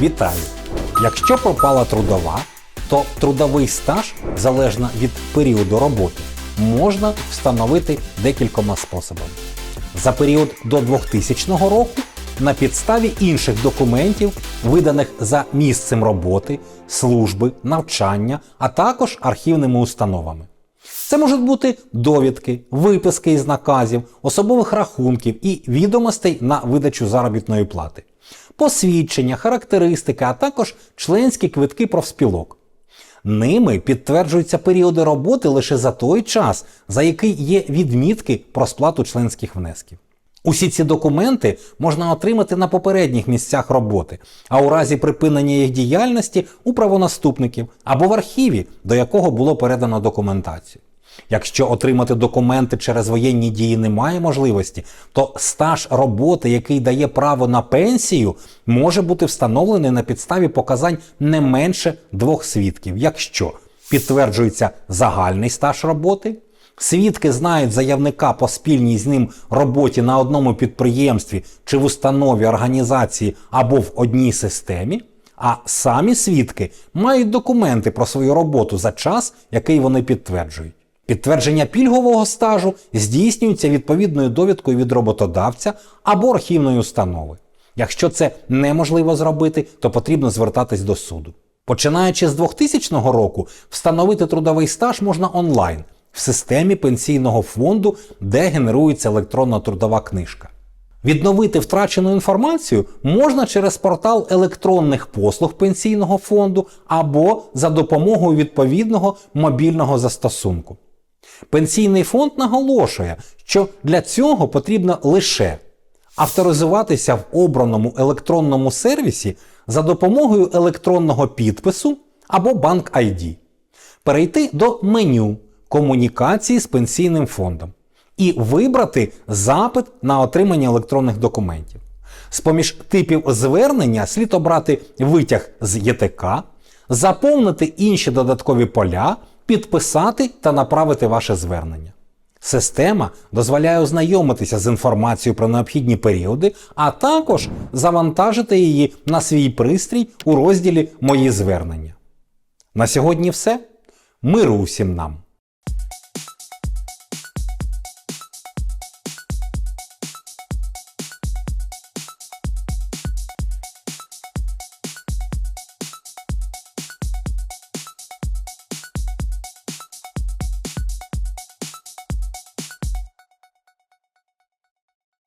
Вітаю! Якщо пропала трудова, то трудовий стаж, залежно від періоду роботи, можна встановити декількома способами. За період до 2000 року на підставі інших документів, виданих за місцем роботи, служби, навчання, а також архівними установами. Це можуть бути довідки, виписки із наказів, особових рахунків і відомостей на видачу заробітної плати, посвідчення, характеристики, а також членські квитки профспілок. Ними підтверджуються періоди роботи лише за той час, за який є відмітки про сплату членських внесків. Усі ці документи можна отримати на попередніх місцях роботи, а у разі припинення їх діяльності у правонаступників або в архіві, до якого було передано документацію. Якщо отримати документи через воєнні дії немає можливості, то стаж роботи, який дає право на пенсію, може бути встановлений на підставі показань не менше двох свідків, якщо підтверджується загальний стаж роботи, свідки знають заявника по спільній з ним роботі на одному підприємстві чи в установі організації або в одній системі. А самі свідки мають документи про свою роботу за час, який вони підтверджують. Підтвердження пільгового стажу здійснюється відповідною довідкою від роботодавця або архівної установи. Якщо це неможливо зробити, то потрібно звертатись до суду. Починаючи з 2000 року, встановити трудовий стаж можна онлайн в системі пенсійного фонду, де генерується електронна трудова книжка. Відновити втрачену інформацію можна через портал електронних послуг пенсійного фонду або за допомогою відповідного мобільного застосунку. Пенсійний фонд наголошує, що для цього потрібно лише авторизуватися в обраному електронному сервісі за допомогою електронного підпису або банк ID, перейти до меню комунікації з пенсійним фондом і вибрати запит на отримання електронних документів. З-поміж типів звернення слід обрати витяг з ЄТК, заповнити інші додаткові поля, підписати та направити ваше звернення. Система дозволяє ознайомитися з інформацією про необхідні періоди, а також завантажити її на свій пристрій у розділі Мої звернення. На сьогодні все. Миру усім нам!